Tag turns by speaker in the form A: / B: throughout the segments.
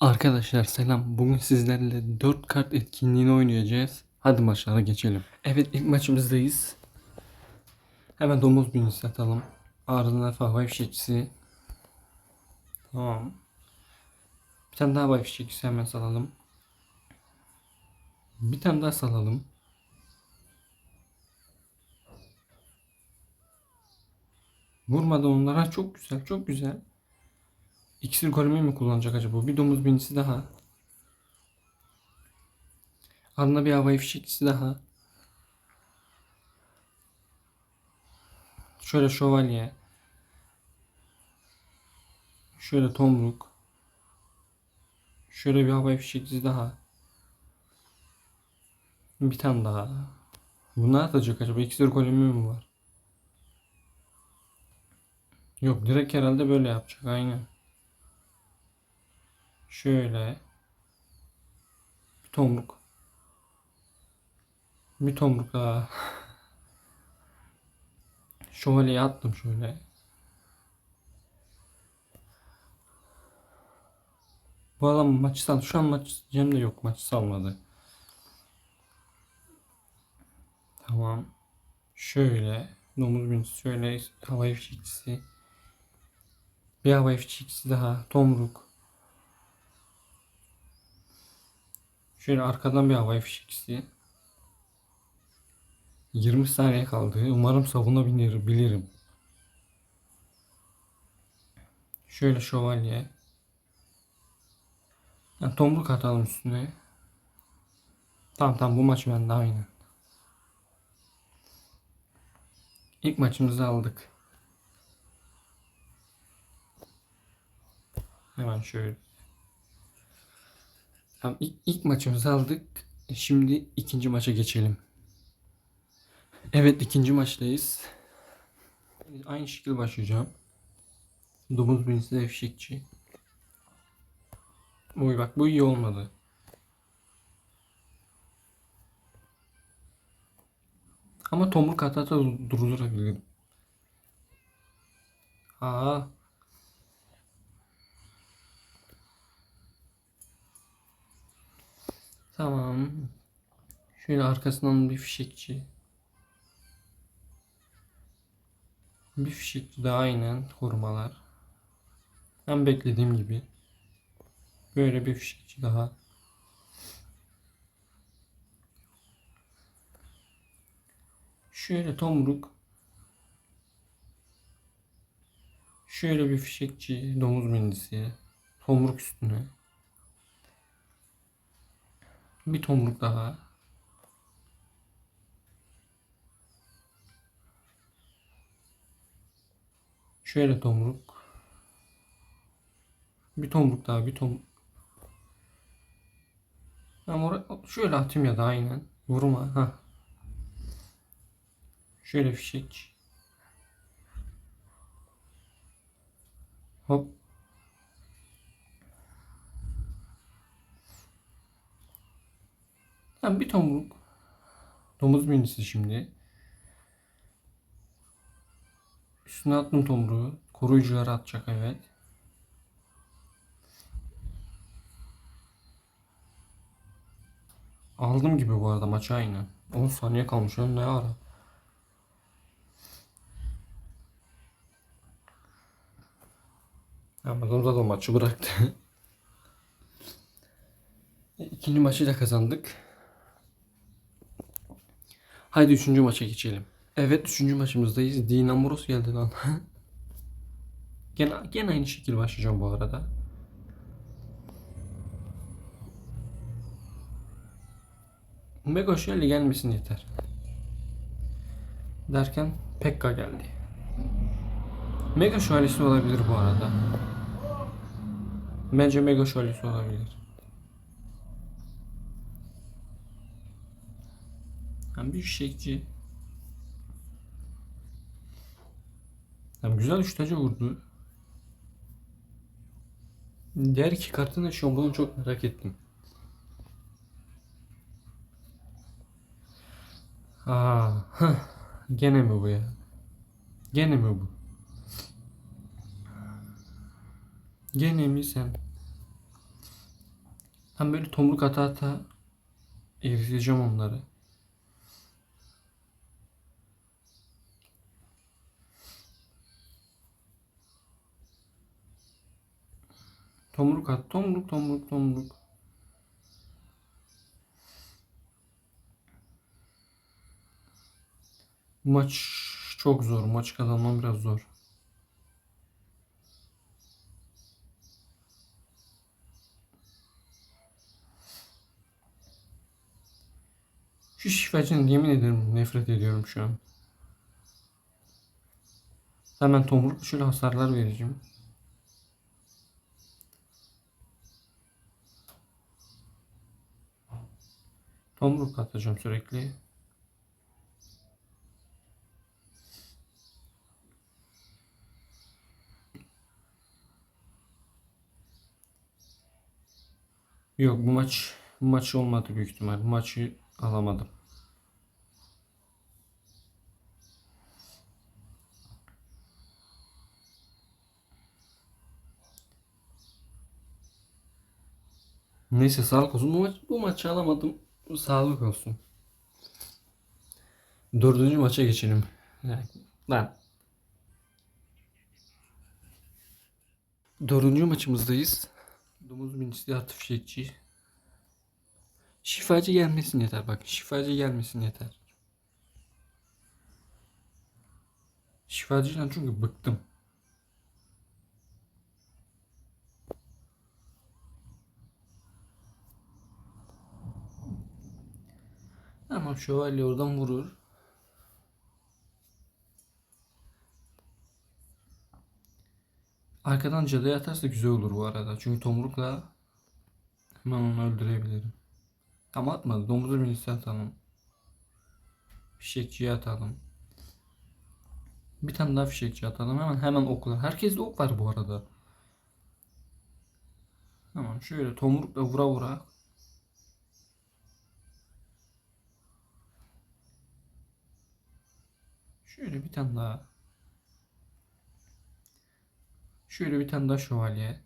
A: Arkadaşlar selam. Bugün sizlerle 4 kart etkinliğini oynayacağız. Hadi maçlara geçelim. Evet ilk maçımızdayız. Hemen domuz bünyesi atalım. Ardından fahva fişekçisi. Tamam. Bir tane daha bay fişekçisi hemen salalım. Bir tane daha salalım. Vurmadı onlara. Çok güzel, çok güzel. İksir golemi mi kullanacak acaba? Bir domuz binicisi daha. Ardına bir havai fişekçisi daha. Şöyle şövalye. Şöyle tomruk. Şöyle bir havai fişekçisi daha. Bir tane daha. Bu ne atacak acaba? İksir golemi mi var? Yok direkt herhalde böyle yapacak. Aynen. Şöyle. Bir tomruk. Bir tomruk daha. Şövalyeyi attım şöyle. Bu adam maçı sal. Şu an maç Cem de yok. Maçı salmadı. Tamam. Şöyle. Domuz binisi. Şöyle havai fişekçisi. Bir havai fişekçisi daha. Tomruk. Şöyle arkadan bir havai fişekçisi. 20 saniye kaldı. Umarım savunabilir, bilirim. Şöyle şövalye. Yani tomruk atalım üstüne. Tamam tamam bu maç bende aynı. İlk maçımızı aldık. Hemen şöyle. Tamam ilk, ilk maçımızı aldık. Şimdi ikinci maça geçelim. Evet ikinci maçtayız. Aynı şekilde başlayacağım. Domuz binisi de fişekçi. Oy bak bu iyi olmadı. Ama tomruk atata durdurabilirim. Aa. Tamam. Şöyle arkasından bir fişekçi. Bir fişekçi daha aynen korumalar. Hem beklediğim gibi. Böyle bir fişekçi daha. Şöyle tomruk. Şöyle bir fişekçi, domuz mindisi. Tomruk üstüne. Bir tomruk daha. Şöyle tomruk. Bir tomruk daha, bir tomruk. Ben oraya şöyle atayım ya da aynen. Vurma. ha. Şöyle fişek. Hop. Tamam bir tomruk. Domuz minisi şimdi. Üstüne attım tomruğu. Koruyucuları atacak evet. Aldım gibi bu arada maçı aynen. 10 saniye kalmış oğlum ne ara. Amazon zaten maçı bıraktı. İkinci maçı da kazandık. Haydi üçüncü maça geçelim. Evet üçüncü maçımızdayız. Dinamoros geldi lan. gene, gene aynı şekilde başlayacağım bu arada. Mega şöyle gelmesin yeter. Derken Pekka geldi. Mega şövalesi olabilir bu arada. Bence Mega şövalesi olabilir. Hem bir şekçi. Hem güzel üçtacı vurdu. Diğer iki kartın da şu an bunu çok merak ettim. Aa, heh. Gene mi bu ya? Gene mi bu? Gene mi sen? Hem böyle tomruk ata ata eriteceğim onları. Tomruk at, tomruk, tomruk, tomruk. Maç çok zor. Maç kazanmam biraz zor. Şu şifacının yemin ederim nefret ediyorum şu an. Hemen tomruk şöyle hasarlar vereceğim. Tomruk atacağım sürekli. Yok bu maç bu maç olmadı büyük ihtimal. Bu maçı alamadım. Neyse sağlık olsun. Bu, maç, bu maçı alamadım. Sağlık olsun. Dördüncü maça geçelim. Yani, Lan. Dördüncü maçımızdayız. Domuz minisli artı fişekçi. Şifacı gelmesin yeter bak. Şifacı gelmesin yeter. Şifacıyla çünkü bıktım. Ama şövalye oradan vurur. Arkadan cadıya atarsa güzel olur bu arada. Çünkü tomrukla hemen onu öldürebilirim. Ama atmadı. Domuzu minisi atalım. Fişekçiye atalım. Bir tane daha fişekçi atalım. Hemen hemen okla. Herkeste ok var bu arada. Tamam şöyle tomrukla vura vura. Şöyle bir tane daha. Şöyle bir tane daha şövalye.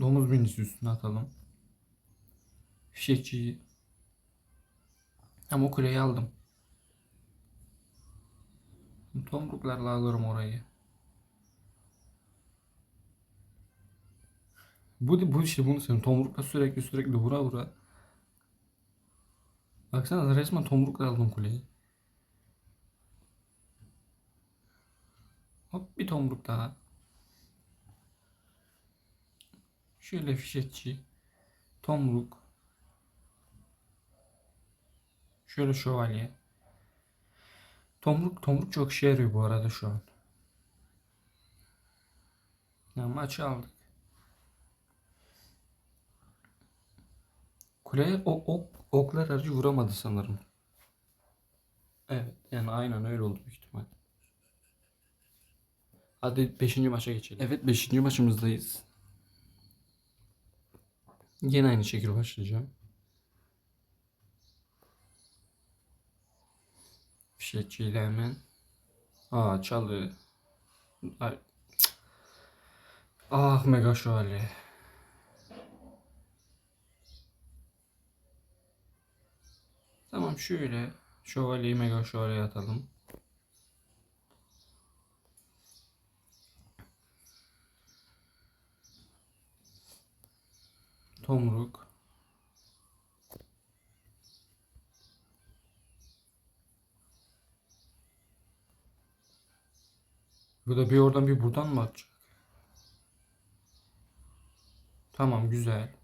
A: Domuz binisi üstüne atalım. Fişekçiyi. Ama o kuleyi aldım. Tomruklarla alırım orayı. Bu, bu işte bunu senin tomrukla sürekli sürekli vura vura. Baksana resmen tomrukla aldım kuleyi. Hop bir tomruk daha. Şöyle fişekçi. Tomruk. Şöyle şövalye. Tomruk tomruk çok işe yarıyor bu arada şu an. Ya maçı aldık. Kuleye o ok, oklar aracı vuramadı sanırım. Evet yani aynen öyle oldu büyük ihtimal. Hadi 5. maça geçelim. Evet 5. maçımızdayız. Yine aynı şekilde başlayacağım. Fişekçiyle hemen. Aa çalı. Ay. Ah mega şövalye. Tamam şöyle. Şövalyeyi mega şövalye atalım. Tomruk. Bu da bir oradan bir buradan mı atacak? Tamam güzel.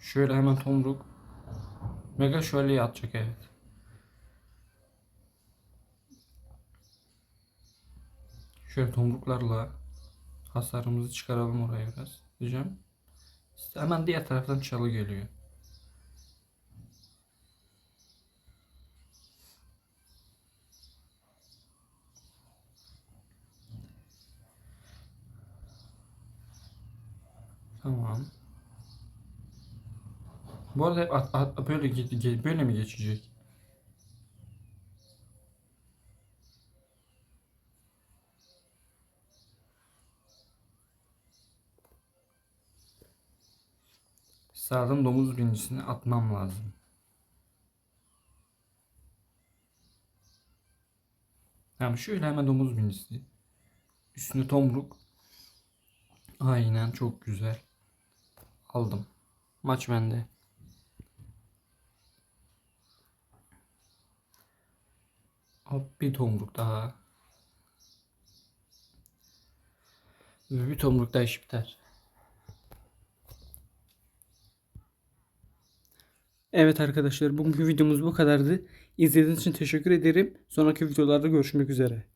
A: Şöyle hemen tomruk. Mega şöyle atacak evet. Şöyle tomruklarla hasarımızı çıkaralım oraya biraz. Diyeceğim. Hemen diğer taraftan çalı geliyor. Tamam. Bu arada hep at, at, böyle, böyle mi geçecek? Sağdan domuz birincisini atmam lazım. Yani şöyle hemen domuz bincisi. Üstüne tomruk. Aynen çok güzel. Aldım. Maç bende. Bir tomruk daha. Bir tomruk daha iş biter. Evet arkadaşlar bugünkü videomuz bu kadardı. İzlediğiniz için teşekkür ederim. Sonraki videolarda görüşmek üzere.